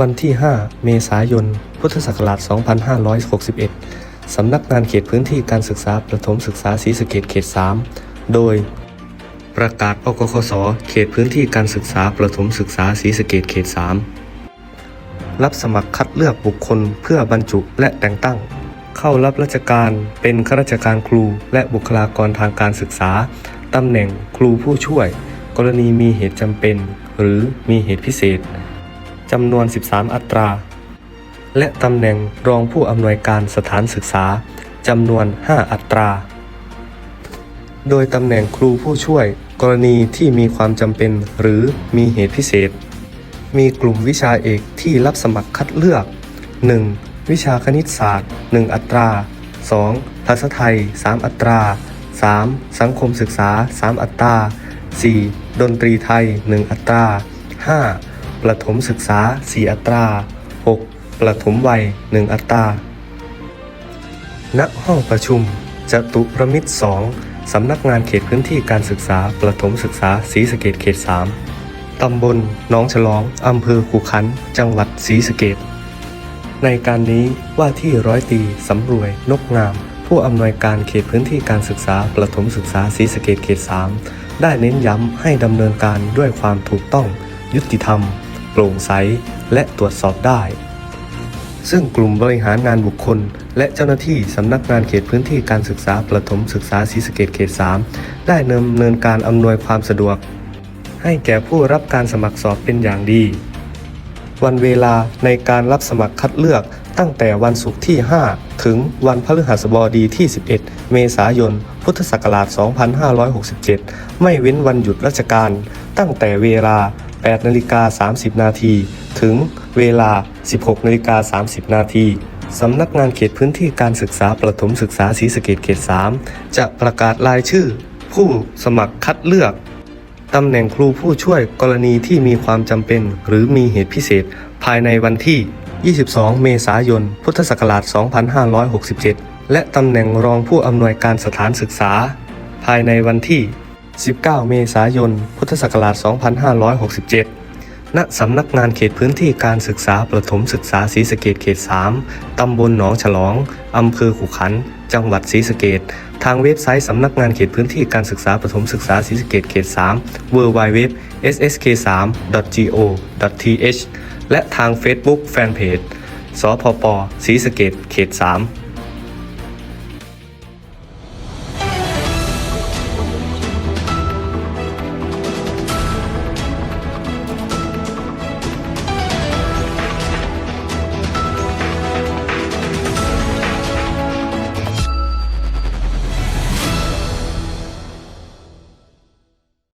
วันที่ 5 เมษายน พุทธศักราช 2561 สำนักงานเขตพื้นที่การศึกษาประถมศึกษาศรีสะเกดเขต 3 โดย ประกาศอกคส เขตพื้นที่การศึกษาประถมศึกษาศรีสะเกดเขต 3 รับสมัครคัดเลือกบุคคลเพื่อบรรจุและแต่งตั้ง เข้ารับราชการเป็นข้าราชการครูและบุคลากรทางการศึกษา ตำแหน่งครูผู้ช่วย กรณีมีเหตุจำเป็น หรือมีเหตุพิเศษ จำนวน 13 อัตรา และตำแหน่งรองผู้อำนวยการสถานศึกษาจำนวน 5 อัตรา โดยตำแหน่งครูผู้ช่วย กรณีที่มีความจำเป็น หรือมีเหตุพิเศษ มีกลุ่มวิชาเอกที่รับสมัครคัดเลือก 1. วิชาคณิตศาสตร์ 1 อัตรา 2. ภาษาไทย 3 อัตรา 3. สังคมศึกษา 3 อัตรา 4. ดนตรีไทย 1 อัตรา 5. ประถมศึกษา 4 อัตรา 6. ประถมวัย 1 อัตรา ณ ห้องประชุมจตุรมิตร 2 สำนักงานเขตพื้นที่การศึกษา ประถมศึกษาศรีสะเกดเขต 3 ตำบลน้องฉลอง อำเภอขุขัน จังหวัดศรีสะเกดในการนี้ว่าที่ร้อยตีสำรวย นกงาม ผู้อำนวยการเขตพื้นที่การศึกษา ประถมศึกษาศรีสะเกดเขต 3 ได้เน้นย้ำให้ดำเนินการด้วยความถูกต้อง ยุติธรรม โปร่งใส และตรวจสอบได้ ซึ่งกลุ่มบริหารงานบุคคล และเจ้าหน้าที่สำนักงานเขตพื้นที่การศึกษาประถมศึกษาศรีสะเกดเขต 3 ได้ดำเนินการอำนวยความสะดวก ให้แก่ผู้รับการสมัครสอบเป็นอย่างดี วันเวลาในการรับสมัครคัดเลือกตั้งแต่วันศุกร์ที่ 5 ถึงวันพฤหัสบดีที่ 11 เมษายน พุทธศักราช 2567 ไม่เว้นวันหยุดราชการ ตั้งแต่เวลา 8นาฬิกา30 นาทีถึงเวลา 16นาฬิกา30 นาทีสำนักงานเขตพื้นที่การศึกษาประถมศึกษาศรีสะเกดเขต 3 จะประกาศรายชื่อ ผู้สมัครคัดเลือกตำแหน่งครูผู้ช่วยกรณีที่มีความจำเป็น หรือมีเหตุพิเศษ ภายในวันที่ 22 เมษายน พุทธศักราช 2567 และตำแหน่งรองผู้อำนวยการสถานศึกษา ภายในวันที่ 19 เมษายน พุทธศักราช 2567 ณ สำนักงานเขตพื้นที่การศึกษาประถมศึกษาศรีสะเกดเขต 3 ตำบลหนองฉลอง อำเภอขุขัน จังหวัดศรีสะเกดทางเว็บไซต์สำนักงานเขตพื้นที่การศึกษาประถมศึกษาศรีสะเกดเขต 3 www ssk3.go.th และทาง Facebook Fanpage สพปศรีสะเกดเขต 3